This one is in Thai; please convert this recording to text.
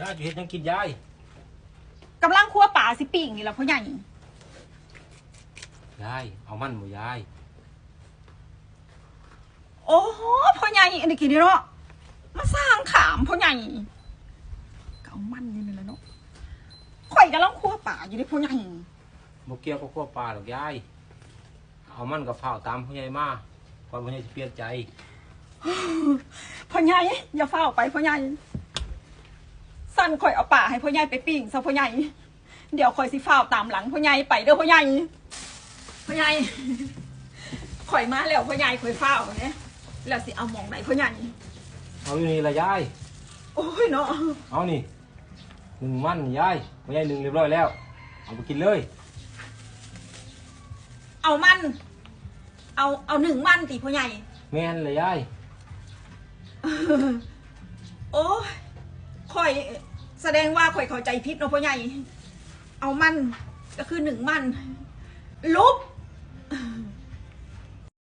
ยายจะเฮ็ดหยังกินยายกำลังคั่วป่าสิปิ่งนี่แหละพ่อใหญ่ยายเอามันบ่ยายโอ้โหพ่อใหญ่อันนี้กินนี่เนาะมาสร้างขามพ่อใหญ่ก็เอามันนี่นี่แหละเนาะข่อยกำลังคั่วป่าอยู่เด้พ่อใหญ่บ่เกี่ยวกับขั้วปลาหรอกยายเอามันกับข้าวตามผู้ใหญ่มาก่อนผู้ใหญ่จะเปลี่ยนใจ พ่อใหญ่อย่าเฝ้าไปพ่อใหญ่สั่ นข่อยเอาป่าให้พ่อใหญ่ไปปิ้งซะพ่อใหญ่เดี๋ยวข่อยสิเฝ้าตามหลังพ่อใหญ่ไปเด้อพ่อใหญ่พ่อใหญ่ข่อยมาแล้วพ่อใหญ่ข่อยเฝ้าเนี่ยแล้วสิเอาหมองไหนพ่อใหญ่เอาอยู่นี่ละยาย โอ้ยเนาะเอานี่หนึ่งมันยายผู้ใหญ่หนึ่งเรียบร้อยแล้ว เอาไปกินเลย เอามัน เอาเอาหนึ่งมันติพ่อใหญ่แม่นเลยยาย โอ้ยข่อย แสดงว่าข่อยเข้าใจผิดเนาะพ่อใหญ่ เอามันก็คือหนึ่งมันลุบ